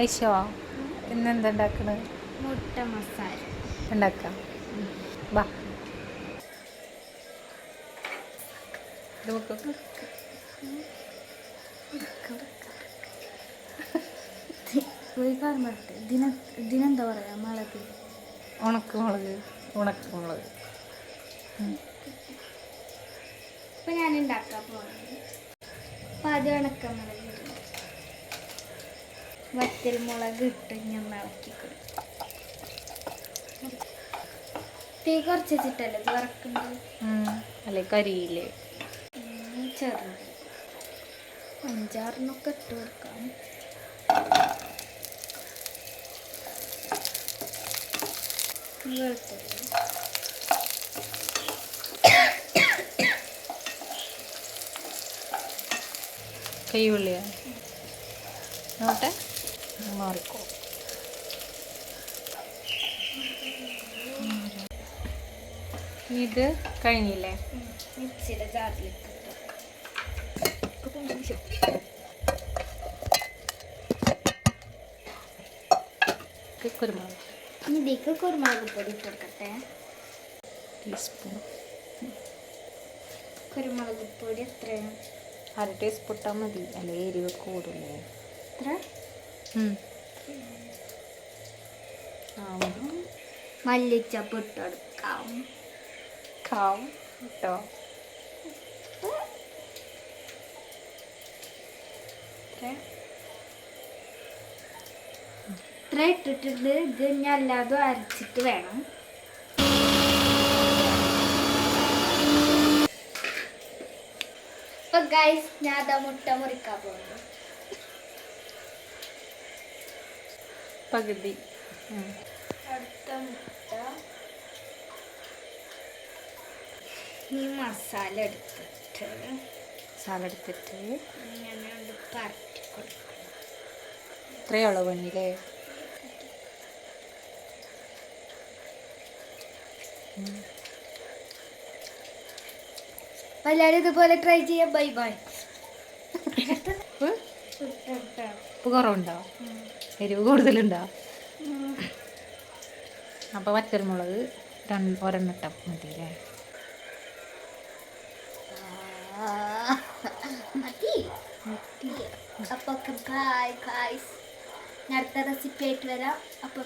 ഐശോ ഇന്നെന്താ ഉണ്ടാക്കണത് മുട്ട മസാല. ഉണ്ടാക്കാം. വാ. ഇത് വെക്ക്. ഒരു കാര്യം പറയട്ടെ ഇതിനെ ഇതിനെന്താ പറയാ? മുളക്. ഉണക്കമുളക് ഉണക്കമുളക് ഇപ്പൊ ഞാൻ ഉണ്ടാക്കാൻ പോകുന്നത് അപ്പൊ അത് ഉണക്കമുളക്. വറ്റൽ മുളക് ഇട്ട് ഞാൻ ഇളക്കി കൊടുക്കും. തീ കുറച്ച് വെച്ചിട്ടല്ലേ ഇത് വറക്കുന്നത്. അല്ലെ കരിയിൽ ഉം, ചെറുത്. അഞ്ചാറിനൊക്കെ ഇട്ട് കൊടുക്കാം. വെളുത്തുള്ളി. ഉള്ളിയാ നോട്ടെ. മാറിക്കോ. ഇത് കഴിഞ്ഞില്ലേ? മിക്സിയുടെ ഇത് കുരുമുളക്. ഇതിലേക്ക് കുരുമുളക് പൊടി ഇട്ട് കൊടുക്കട്ടെ. ടീസ്പൂൺ. കുരുമുളക് പൊടി എത്രയാണ്? അര ടീസ്പൂൺ ഇട്ടാൽ മതി. അല്ലെ എരിവ് കൂടില്ലേ എത്ര? മല്ലിച്ചപ്പ് കാവും. കേട്ടോ ഇത്ര ഇട്ടിട്ടുണ്ട്. ഇത് ഇനി അല്ലാതെ അരച്ചിട്ട് വേണം. ഇപ്പൊ ഗൈസ് ഞാൻ അതാ മുട്ട മുറിക്കാൻ പോകുന്നു പകുതി. അടുത്ത മുട്ട. ഈ മസാല എടുത്തിട്ട്. മസാല എടുത്തിട്ട്. ഇങ്ങനെ പരട്ടി കൊടുക്കണം. പണിയില്ലേ എല്ലാവരും ഇതുപോലെ ട്രൈ ചെയ്യാം. ബൈ ബൈ ഉപ്പ് ഉപ്പ് കുറവുണ്ടോ? എരിവ് കൂടുതലുണ്ടോ? അപ്പോൾ വറ്റൽമുളക് രണ്ട് ഒരെണ്ണിട്ടം മതി. അല്ലേ മതി അപ്പൊ ബൈ ഗൈസ് അടുത്ത റെസിപ്പി ആയിട്ട് വരാം. അപ്പൊ